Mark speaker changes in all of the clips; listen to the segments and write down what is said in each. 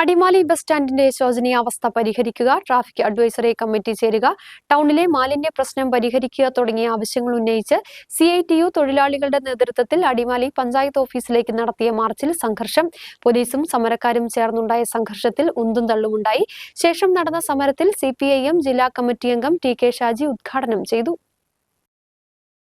Speaker 1: Adimali bus സ്റ്റാൻഡിന്റെ ശോചനീയാവസ്ഥ പരിഹരിക്കുക traffic advisory committee ചേരുക ടൗണിലെ മാലിന്യ പ്രശ്നം പരിഹരിക്കുക തുടങ്ങിയ ആവശ്യങ്ങൾ ഉന്നയിച്ച് സി ഐ ടി യു തൊഴിലാളികളുടെ നേതൃത്വത്തിൽ അടിമാലി പഞ്ചായത്ത് ഓഫീസിലേക്ക് നടത്തിയ മാർച്ചിൽ സംഘർഷം പോലീസും സമരക്കാരും ചേർന്നുണ്ടായ സംഘർഷത്തിൽ ഉന്തും തള്ളുമുണ്ടായി. ശേഷം നടന്ന സമരത്തിൽ സി ജില്ലാ കമ്മിറ്റി അംഗം ടി കെ ഷാജി ഉദ്ഘാടനം ചെയ്തു.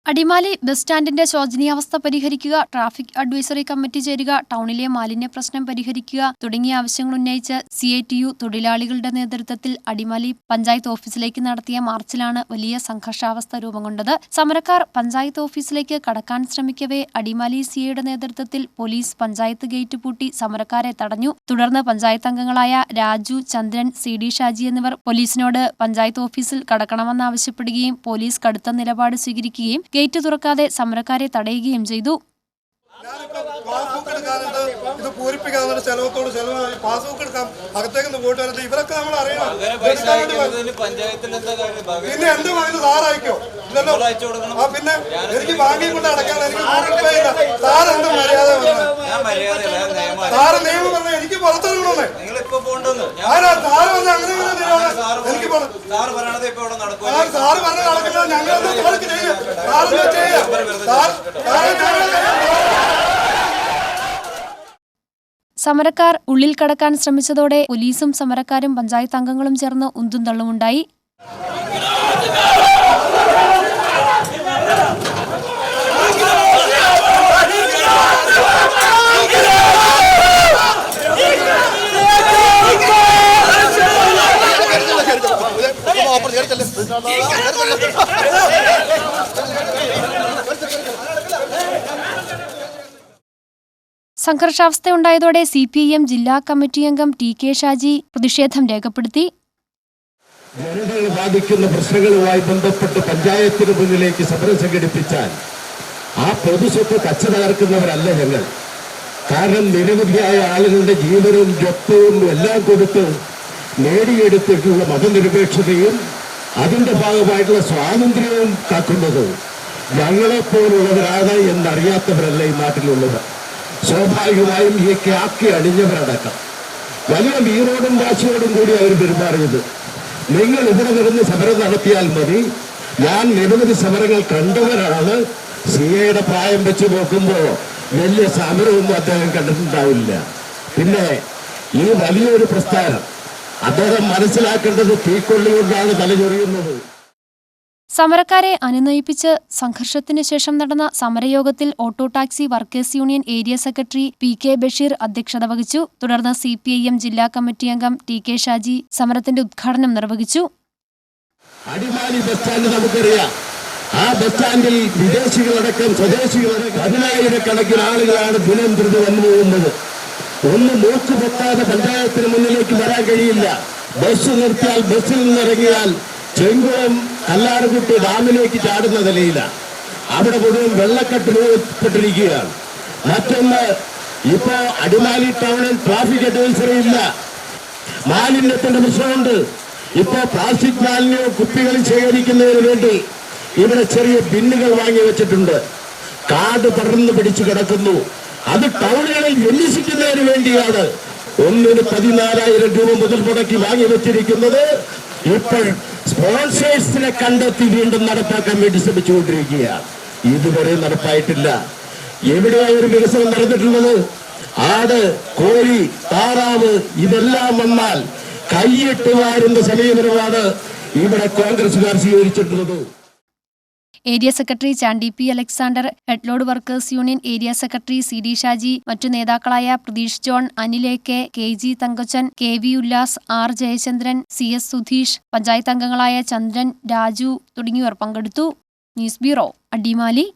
Speaker 1: അടിമാലി ബസ് സ്റ്റാൻഡിന്റെ ശോചനീയാവസ്ഥ പരിഹരിക്കുക ട്രാഫിക് അഡ്വൈസറി കമ്മിറ്റി ചേരുക ടൗണിലെ മാലിന്യ പ്രശ്നം പരിഹരിക്കുക തുടങ്ങിയ ആവശ്യങ്ങൾ ഉന്നയിച്ച് സി ഐ ടി യു തൊഴിലാളികളുടെ നേതൃത്വത്തിൽ അടിമാലി പഞ്ചായത്ത് ഓഫീസിലേക്ക് നടത്തിയ മാർച്ചിലാണ് വലിയ സംഘർഷാവസ്ഥ രൂപം കൊണ്ടത്. സമരക്കാർ പഞ്ചായത്ത് ഓഫീസിലേക്ക് കടക്കാൻ ശ്രമിക്കവേ അടിമാലി സിഐയുടെ നേതൃത്വത്തിൽ പോലീസ് പഞ്ചായത്ത് ഗേറ്റ് പൂട്ടി സമരക്കാരെ തടഞ്ഞു. തുടർന്ന് പഞ്ചായത്ത് അംഗങ്ങളായ രാജു ചന്ദ്രൻ സി ഡി ഷാജി എന്നിവർ പോലീസിനോട് പഞ്ചായത്ത് ഓഫീസിൽ കടക്കണമെന്നാവശ്യപ്പെടുകയും പോലീസ് കടുത്ത നിലപാട് സ്വീകരിക്കുകയും ഗേറ്റ് തുറക്കാതെ സമരക്കാരെ തടയുകയും ചെയ്തു.
Speaker 2: ഇത് പൂരിപ്പിക്കാനുള്ള ചെലവത്തോട് ചെലവ് പാസ്ബുക്ക് എടുക്കാം. അകത്തേക്ക് പോയിട്ട് വരുന്നത് ഇവരൊക്കെ നമ്മൾ അറിയണം. പിന്നെ എന്ത് വാങ്ങി സാറയക്കോ ഇല്ലല്ലോ.
Speaker 3: നിങ്ങൾ
Speaker 2: ആ പിന്നെ എനിക്ക് ബാങ്കിൽ കൊണ്ട് അടയ്ക്കാൻ എനിക്ക് ഗൂഗിൾ പേ ഇല്ല സാർ എന്ത് മര്യാദ
Speaker 3: ഞാൻ മര്യാദയില്ല. നിയമം
Speaker 2: സാറ് നിയമം പറഞ്ഞ. എനിക്ക് ആരാ? സാറ് പറഞ്ഞ അങ്ങനെ എനിക്ക്
Speaker 3: സാറ്
Speaker 2: ഞങ്ങൾ
Speaker 1: സമരക്കാർ ഉള്ളിൽ കടക്കാൻ ശ്രമിച്ചതോടെ പോലീസും സമരക്കാരും പഞ്ചായത്ത് അംഗങ്ങളും ചേർന്ന് ഉന്തും തള്ളുമുണ്ടായി. സംഘർഷാവസ്ഥയുണ്ടായതോടെ സി പി ഐ എം ജില്ലാ കമ്മിറ്റി അംഗം ടി കെ ഷാജി പ്രതിഷേധം രേഖപ്പെടുത്തി.
Speaker 4: ജനങ്ങൾ ബാധിക്കുന്ന പ്രശ്നങ്ങളുമായി ബന്ധപ്പെട്ട് പഞ്ചായത്തിന് മുന്നിലേക്ക് സമരം സംഘടിപ്പിച്ചാൽ ആ പൊതുസ്വത്ത് കച്ച തകർക്കുന്നവരല്ല ഞങ്ങൾ. കാരണം നിരവധിയായ ആളുകളുടെ ജീവനും രക്തവും എല്ലാം കൊടുത്ത് നേടിയെടുത്തിട്ടുള്ള മതനിരപേക്ഷതയും അതിന്റെ ഭാഗമായിട്ടുള്ള സ്വാതന്ത്ര്യവും കാക്കുന്നത് ഞങ്ങളെപ്പോലുള്ളവരാണ് എന്നറിയാത്തവരല്ല ഈ നാട്ടിലുള്ളത്. സ്വാഭാവികമായും ഈ കാക്കി അണിഞ്ഞവരടക്കം. വലിയ വീറോടും വാശിയോടും കൂടി അവർ പെരുമാറിയത്. നിങ്ങൾ ഇവിടെ നിന്ന് സമരം നടത്തിയാൽ മതി. ഞാൻ നിരവധി സമരങ്ങൾ കണ്ടവരാണ്. സി എയുടെ പ്രായം വെച്ച് നോക്കുമ്പോൾ വലിയ സമരമൊന്നും അദ്ദേഹം കണ്ടിട്ടുണ്ടാവില്ല. പിന്നെ ഈ വലിയൊരു പ്രസ്ഥാനം അദ്ദേഹം മനസ്സിലാക്കേണ്ടത് തീക്കൊള്ളി കൊണ്ടാണ് തലചൊറിയുന്നത്.
Speaker 1: സമരക്കാരെ അനുനയിപ്പിച്ച് സംഘർഷത്തിന് ശേഷം നടന്ന സമരയോഗത്തിൽ auto taxi workers union area secretary P K Basheer അധ്യക്ഷത വഹിച്ചു. തുടർന്ന് സി പി ഐ എം ജില്ലാ കമ്മിറ്റി അംഗം ടി കെ ഷാജി സമരത്തിന്റെ ഉദ്ഘാടനം നിർവഹിച്ചു.
Speaker 4: അടിമാലി ബസ് സ്റ്റാൻഡ് നമുക്കറിയാം. ആ ബസ് സ്റ്റാൻഡിൽ വിദേശികളടക്കം സ്വദേശികളടക്കം പതിനായിരക്കണക്കിന് ആളുകളാണ് ദിനം പ്രതി വന്നു പോകുന്നത് ഒന്ന് മൂക്ക് പൊട്ടാതെ പഞ്ചായത്തിന് മുന്നിലേക്ക് വരാൻ കഴിയില്ല. ബസ് നിർത്തിയാൽ ബസ്സിൽ നിന്നിറങ്ങിയാൽ ചെങ്കുളം കല്ലാറുകുട്ടി ഡാമിലേക്ക് ചാടുന്ന നിലയിലാണ് അവിടെ മുഴുവൻ വെള്ളക്കെട്ട് രൂപപ്പെട്ടിരിക്കുകയാണ്. മറ്റൊന്ന് ഇപ്പോ അടിമാലി ടൗണിൽ ട്രാഫിക് അഡ്വൈസറി ഇല്ല. മാലിന്യത്തിന്റെ പ്രശ്നമുണ്ട്. ഇപ്പോ പ്ലാസ്റ്റിക് മാലിന്യവും കുപ്പികളും ശേഖരിക്കുന്നതിന് വേണ്ടി ഇവിടെ ചെറിയ ബിന്നുകൾ വാങ്ങി വെച്ചിട്ടുണ്ട്. കാട് പടർന്ന് പിടിച്ചു കിടക്കുന്നു. അത് ടൗണുകളിൽ വിന്യസിക്കുന്നതിന് വേണ്ടിയാണ് ഒന്നിന് പതിനാലായിരം രൂപ മുതൽ മുടക്കി വാങ്ങി വെച്ചിരിക്കുന്നത്. ഇപ്പോൾ സ്പോൺസേഴ്സിനെ കണ്ടെത്തി വീണ്ടും നടപ്പാക്കാൻ വേണ്ടി ശ്രമിച്ചുകൊണ്ടിരിക്കുകയാണ്. ഇതുവരെ നടപ്പായിട്ടില്ല. എവിടെയാണ് ഒരു വികസനം നടന്നിട്ടുള്ളത്? ആട് കോഴി താറാവ് ഇതെല്ലാം വന്നാൽ കൈയിട്ട് വാരുന്ന സമീപനമാണ് ഇവിടെ കോൺഗ്രസുകാർ സ്വീകരിച്ചിട്ടുള്ളത്.
Speaker 1: Area secretary Chandy P Alexander headload workers union area secretary C D Shaji മറ്റു നേതാക്കളായ Pratheesh John Anil A K K G Thankachan K V Ullas R Jayachandran C S Sudheesh panchayat അംഗങ്ങളായ ചന്ദ്രൻ രാജു തുടങ്ങിയവർ പങ്കെടുത്തു. News bureau Adimali.